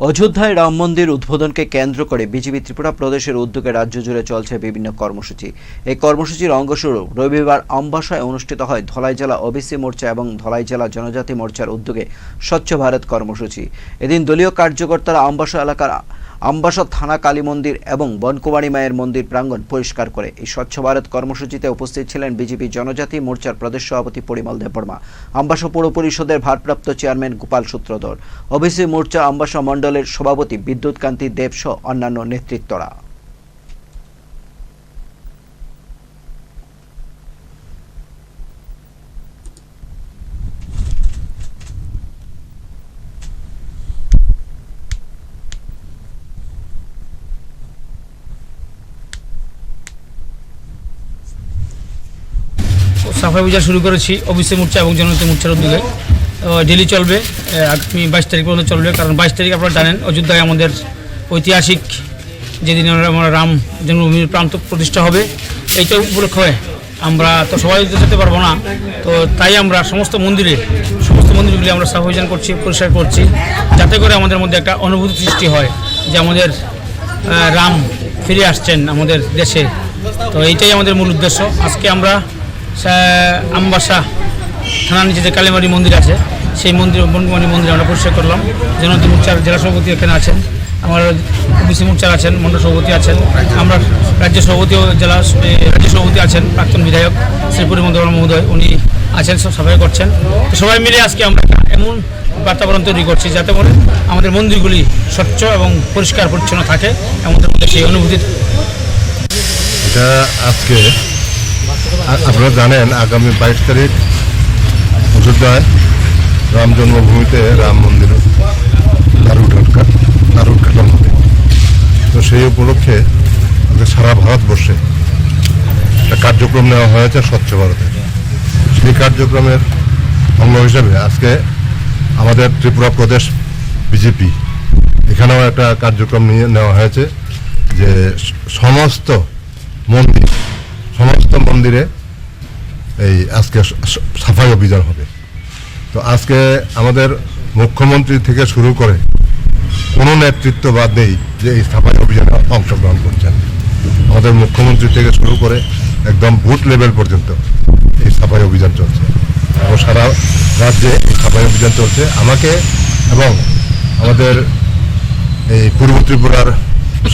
অযোধ্যায় রাম মন্দির উদ্বোধনকে কেন্দ্র করে বিজেপি ত্রিপুরা প্রদেশের উদ্যোগে রাজ্য জুড়ে চলছে বিভিন্ন কর্মসূচি। এই কর্মসূচির অঙ্গস্বরূপ রবিবার অম্বাসায় অনুষ্ঠিত হয় ধলাই জেলা ওবিসি মোর্চা এবং ধলাই জেলা জনজাতি মোর্চার উদ্যোগে স্বচ্ছ ভারত কর্মসূচি। এদিন দলীয় কার্যকর্তারা আমবাসা এলাকার আমবাসা থানা কালী মন্দির এবং বনকুমারী মায়ের মন্দির প্রাঙ্গণ পরিষ্কার করে। এই স্বচ্ছ ভারত কর্মসূচিতে উপস্থিত ছিলেন বিজেপি জনজাতি মোর্চার প্রদেশ সভাপতি পরিমল দেববর্মা, আম্বাসা পৌর পরিষদের ভারপ্রাপ্ত চেয়ারম্যান গোপাল সূত্রধর। ওবিসি মোর্চা আম্বাসা মণ্ডলের সভাপতি বিদ্যুৎ কান্তি দেবসহ অন্যান্য নেতৃত্বরা। সাফাই অভিযান শুরু করেছি ওবিসি মোর্চা এবং জনতা মোর্চার উদ্যোগে। ডেলি চলবে আগামী বাইশ তারিখ পর্যন্ত চলবে, কারণ বাইশ তারিখ আপনারা জানেন, অযোধ্যায় আমাদের ঐতিহাসিক যেদিন আমরা রাম জন্মভূমির প্রান্ত প্রতিষ্ঠা হবে, এইটা উপলক্ষে আমরা তো সবাই যেতে পারব না। তো তাই আমরা সমস্ত মন্দিরে, সমস্ত মন্দিরগুলি আমরা সাফ অভিযান করছি, পরিষ্কার করছি, যাতে করে আমাদের মধ্যে একটা অনুভূতি সৃষ্টি হয় যে আমাদের রাম ফিরে আসছেন আমাদের দেশে। তো এইটাই আমাদের মূল উদ্দেশ্য। আজকে আমরা আমবাসা থানার নিচে যে কালীমারি মন্দির আছে সেই মন্দির বনকুমারী মন্দির আমরা পরিষ্কার করলাম। জনতী মুর্চার জেলা সভাপতি এখানে আছেন আমার ওবিসি মুর্চার আছেন মন্ডল সভাপতি আছেন আমরা রাজ্য সভাপতিও জেলা এ, রাজ্য সভাপতি আছেন প্রাক্তন বিধায়ক শ্রী পরিমল মহোদয় উনি আছেন সব সবাই করছেন। সবাই মিলে আজকে আমরা এমন বাতাবরণ তৈরি করছি যাতে করে আমাদের মন্দিরগুলি স্বচ্ছ এবং পরিষ্কার পরিচ্ছন্ন থাকে আমাদের সেই অনুভূতি এটা আজকে আপনারা জানেন, আগামী বাইশ তারিখ অযোধ্যায় রাম জন্মভূমিতে রাম মন্দির তো সেই উপলক্ষে আজকে সারা ভারতবর্ষে একটা কার্যক্রম নেওয়া হয়েছে স্বচ্ছ ভারতের সেই কার্যক্রমের অঙ্গ হিসেবে আজকে আমাদের ত্রিপুরা প্রদেশ বিজেপি এখানেও একটা কার্যক্রম নিয়ে নেওয়া হয়েছে যে সমস্ত মন্দির, সমস্ত মন্দিরে এই আজকে সাফাই অভিযান হবে। তো আজকে আমাদের মুখ্যমন্ত্রী থেকে শুরু করে কোনো নেতৃত্ববাদ নেই যে এই সাফাই অভিযানে অংশগ্রহণ করছেন। আমাদের মুখ্যমন্ত্রী থেকে শুরু করে একদম বুথ লেভেল পর্যন্ত এই সাফাই অভিযান চলছে। এবং সারা রাজ্যে এই সাফাই অভিযান চলছে। আমাকে এবং আমাদের এই পূর্ব ত্রিপুরার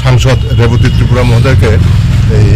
সাংসদ রেবতী ত্রিপুরা মহোদয়কে এই